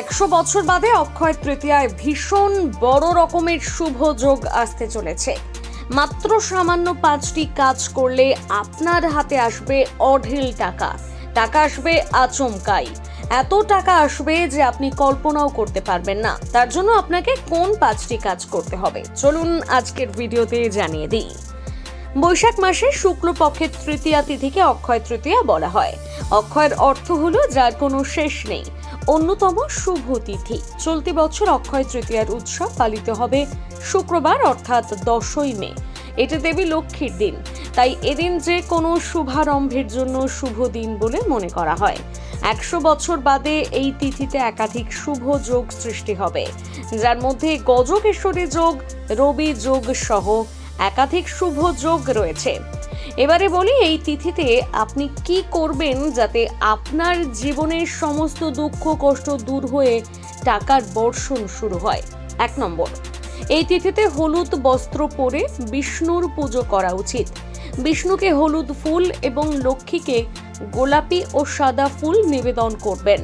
একশো বছর বাদে অক্ষয় তৃতীয়ায় ভীষণ বড় রকমের শুভ যোগ আসতে চলেছে। মাত্র সামান্য পাঁচটি কাজ করলে আপনার হাতে আসবে অঢেল টাকা। টাকা আসবে আচমকাই। এত টাকা আসবে যে আপনি কল্পনাও করতে পারবেন না। তার জন্য আপনাকে কোন পাঁচটি কাজ করতে হবে? চলুন আজকের ভিডিওতে জানিয়ে দিই। বৈশাখ মাসে শুক্লপক্ষের তৃতীয়া তিথিকে অক্ষয় তৃতীয়া বলা হয়। অক্ষয়ের অর্থ হলো যার কোনো শেষ নেই। অন্যতম শুভ তিথি। চলতি বছর অক্ষয় তৃতীয়ার উৎসব পালিত হবে শুক্রবার, অর্থাৎ দশই মে। এটা দেবী লক্ষ্মীর দিন। তাই এদিন যে কোনো শুভারম্ভের জন্য শুভ দিন বলে মনে করা হয়। একশো বছর বাদে এই তিথিতে একাধিক শুভ যোগ সৃষ্টি হবে। যার মধ্যে গজকেশ্বরী যোগ, রবি যোগ সহ একাধিক শুভ যোগ রয়েছে। এবারে বলি, এই তিথিতে আপনি কি করবেন যাতে আপনার জীবনের সমস্ত দুঃখ, কষ্ট দূর হয়ে টাকার বর্ষণ শুরু হয়? এক নম্বর, এই তিথিতে হলুদ বস্ত্র পরে বিষ্ণুর পুজো করা উচিত। বিষ্ণুকে হলুদ ফুল এবং লক্ষ্মীকে গোলাপি ও সাদা ফুল নিবেদন করবেন।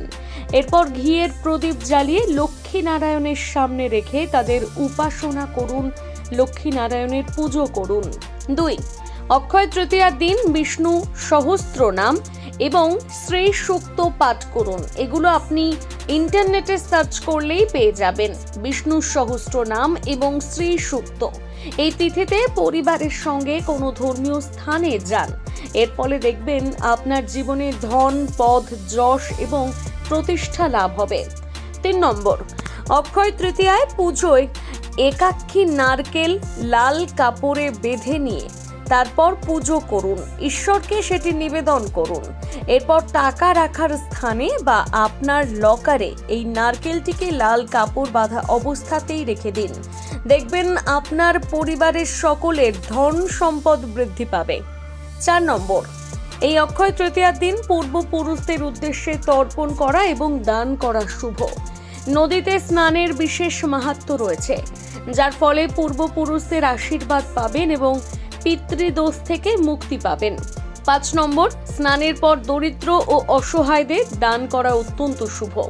এরপর ঘিয়ের প্রদীপ জ্বালিয়ে লক্ষ্মী নারায়ণের সামনে রেখে তাদের উপাসনা করুন লক্ষ্মী নারায়ণের পুজো করুন। দুই অক্ষয় তৃতীয়ার দিন বিষ্ণু সহস্র নাম এবং শ্রী সুক্ত পাঠ করুন। এগুলো আপনি ইন্টারনেটে সার্চ করলেই পেয়ে যাবেন। বিষ্ণু সহস্র নাম এবং শ্রী সুক্ত। এই তিথিতে পরিবারের সঙ্গে কোনো ধর্মীয় স্থানে যান। এর ফলে দেখবেন আপনার জীবনে ধন, পদ, যশ এবং প্রতিষ্ঠা লাভ হবে। তিন নম্বর, অক্ষয় তৃতীয়ায় পুজোয় একাক্ষী নারকেল লাল কাপড়ে বেঁধে নিয়ে তারপর পুজো করুন, ঈশ্বরকে সেটি নিবেদন করুন। এরপর টাকা রাখার স্থানে বা আপনার লকারে এই নারকেলটিকে লাল কাপড় বাঁধা অবস্থাতেই রেখে দিন। দেখবেন আপনার পরিবারের সকলের ধন সম্পদ বৃদ্ধি পাবে। চার নম্বর, এই অক্ষয় তৃতীয়ার দিন পূর্বপুরুষদের উদ্দেশ্যে তর্পণ করা এবং দান করা শুভ। নদীতে স্নানের বিশেষ মাহাত্ম্য রয়েছে, যার ফলে পূর্বপুরুষদের আশীর্বাদ পাবেন এবং পিতৃদোষ থেকে মুক্তি পাবেন। পাঁচ নম্বর, স্নানের পর দরিদ্র ও অসহায়দের দান করা অত্যন্ত শুভ।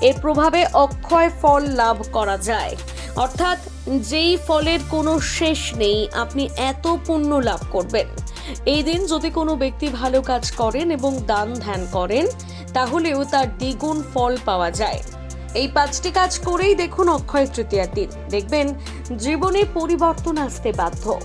এর প্রভাবে অক্ষয় ফল লাভ করা যায়। অর্থাৎ যেই ফলের কোনো শেষ নেই, আপনি এত পুণ্য লাভ করবেন। এই দিন যদি কোনো ব্যক্তি ভালো কাজ করেন এবং দান ধ্যান করেন, তাহলেও তার দ্বিগুণ ফল পাওয়া যায়। এই পাঁচটি কাজ করেই দেখুন অক্ষয় তৃতীয়ার দিন। দেখবেন, জীবনে পরিবর্তন আসতে বাধ্য।